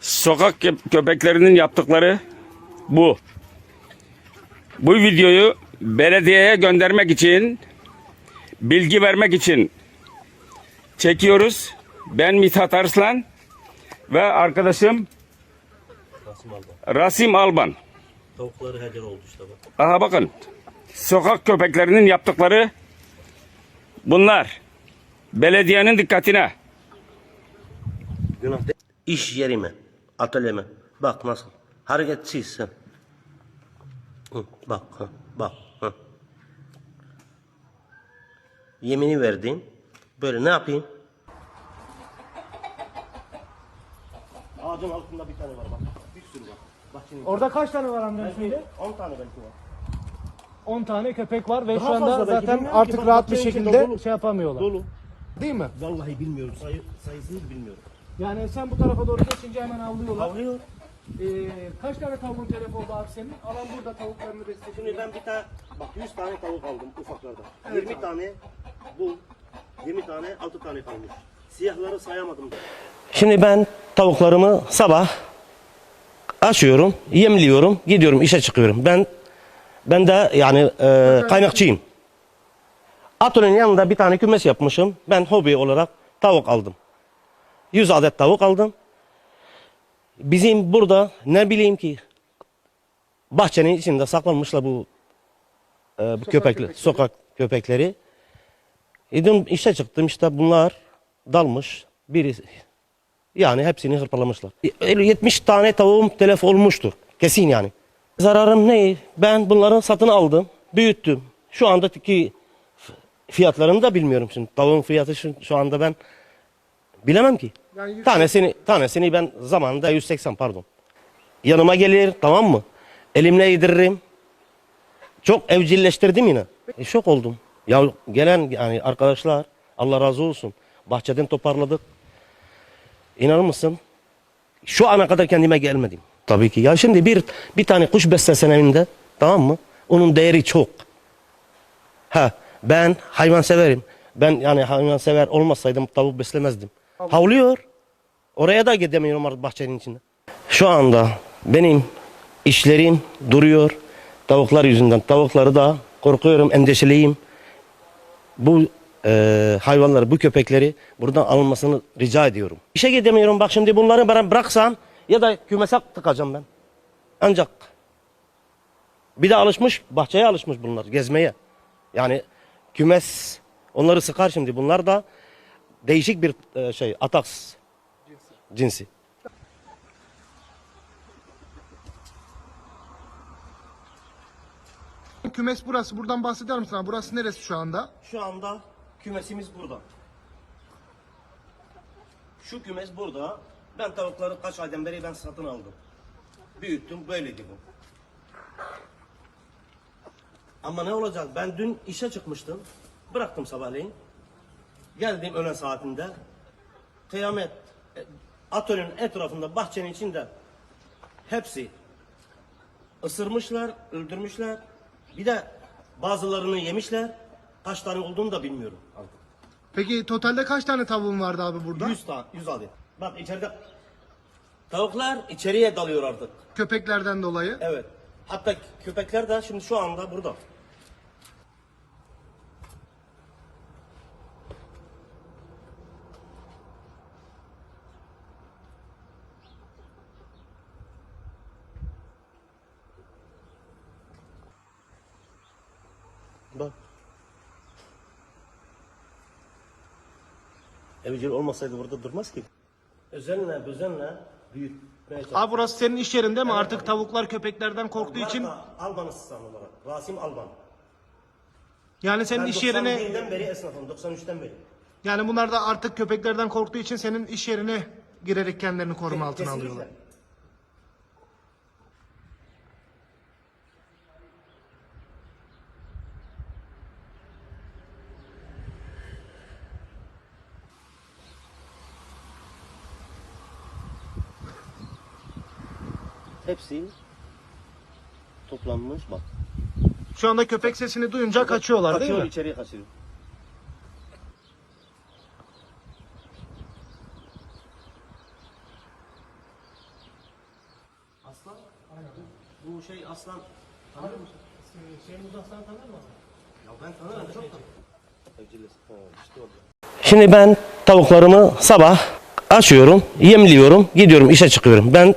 Sokak kö- köpeklerinin yaptıkları bu. Bu videoyu belediyeye göndermek için, bilgi vermek için çekiyoruz. Ben Mithat Arslan ve arkadaşım Kasım Alban. Rasim Alban. Tavukları heder oldu işte bak. Aha bakın. Sokak köpeklerinin yaptıkları bunlar. Belediyenin dikkatine. Günah İş yerime, atölyeme. Bak nasıl. Hareketsizsin. Hı, bak, hı, bak. Hı. Yemini verdin. Böyle ne yapayım? Ağacın altında bir tane var bak. Bir sürü var. Bak şimdi. Orada kaç tane var amcanın şimdi? 10 tane belki var. 10 tane köpek var ve Daha şu anda fazla belki, zaten bilmiyorum ki. artık Bak, rahat bir bahçenin içinde şekilde dolu. şey yapamıyorlar. Dolu. Değil mi? Vallahi bilmiyorum. Sayı, sayısını bilmiyorum. Yani sen bu tarafa doğru geçince hemen avlıyorlar. Avlıyor. Ee, kaç tane tavuğun telef oldu abi senin? Alan burada tavuklarını besliyor. Şimdi ben bir tane, bak 100 tane tavuk aldım ufaklardan. 20 tane bu, 20 tane, 6 tane kalmış. Siyahları sayamadım da. Şimdi ben tavuklarımı sabah açıyorum, yemliyorum, gidiyorum, işe çıkıyorum. Ben ben de yani e, kaynakçıyım. Atölyenin yanında bir tane kümes yapmışım. Ben hobi olarak tavuk aldım. 100 adet tavuk aldım. Bizim burada ne bileyim ki bahçenin içinde saklanmışlar bu, e, bu köpekler, köpekleri. sokak köpekleri. E dün işe çıktım işte bunlar dalmış. Biri yani hepsini hırpalamışlar. E, 70 tane tavuğum telef olmuştur. Kesin yani. Zararım ne? Ben bunları satın aldım, büyüttüm. Şu andaki fiyatlarını da bilmiyorum şimdi. Tavuğun fiyatı şu, şu anda ben bilemem ki. Yani yüz- Tanesini tanesini ben zamanında 180 pardon. Yanıma gelir tamam mı? Elimle yediririm. Çok evcilleştirdim yine. E, şok oldum. Ya gelen yani arkadaşlar Allah razı olsun. Bahçeden toparladık. İnanır mısın? Şu ana kadar kendime gelmedim. Tabii ki. Ya şimdi bir bir tane kuş beslesen evinde tamam mı? Onun değeri çok. Ha ben hayvan severim. Ben yani hayvan sever olmasaydım tavuk beslemezdim. Havlıyor. Oraya da gidemiyorum artık bahçenin içinde. Şu anda benim işlerim duruyor. Tavuklar yüzünden. Tavukları da korkuyorum, endişeliyim. Bu e, hayvanları, bu köpekleri buradan alınmasını rica ediyorum. İşe gidemiyorum. Bak şimdi bunları ben bıraksam ya da kümese tıkacağım ben. Ancak bir de alışmış, bahçeye alışmış bunlar gezmeye. Yani kümes onları sıkar şimdi. Bunlar da değişik bir e, şey, ataks cinsi. Kümes burası. Buradan bahseder misin abi? Burası neresi şu anda? Şu anda kümesimiz burada. Şu kümes burada. Ben tavukları kaç aydan beri ben satın aldım. Büyüttüm böyleydi bu. Ama ne olacak? Ben dün işe çıkmıştım. Bıraktım sabahleyin. Geldim öğlen saatinde. Kıyamet. e, Atölyenin etrafında bahçenin içinde hepsi ısırmışlar, öldürmüşler. Bir de bazılarını yemişler. Kaç tane olduğunu da bilmiyorum artık. Peki totalde kaç tane tavuğun vardı abi burada? 100 tane, 100 adet. Bak içeride tavuklar içeriye dalıyor artık. Köpeklerden dolayı. Evet. Hatta köpekler de şimdi şu anda burada. Bak. Evcil olmasaydı burada durmaz ki. Özenle, özenle büyütmeye. Abi burası senin iş yerin değil mi? Artık tavuklar köpeklerden korktuğu için. Bunlar da Alban asistanı olarak. Rasim Alban. Yani senin Ben iş yerine 91'den beri esnafım. 93'ten beri. yani bunlar da artık köpeklerden korktuğu için senin iş yerine girerek kendilerini koruma altına Kesinlikle. alıyorlar. Hepsi toplanmış bak. Şu anda köpek sesini duyunca kaçıyorlar değil Kaçıyor mi? içeriye kaçıyor. Aslan? Bu şey aslan tanıyor musun? Şeyin uzaktan tanır mı? Ya ben tanırım çok da. Şimdi ben tavuklarımı sabah açıyorum, yemliyorum, gidiyorum işe çıkıyorum. Ben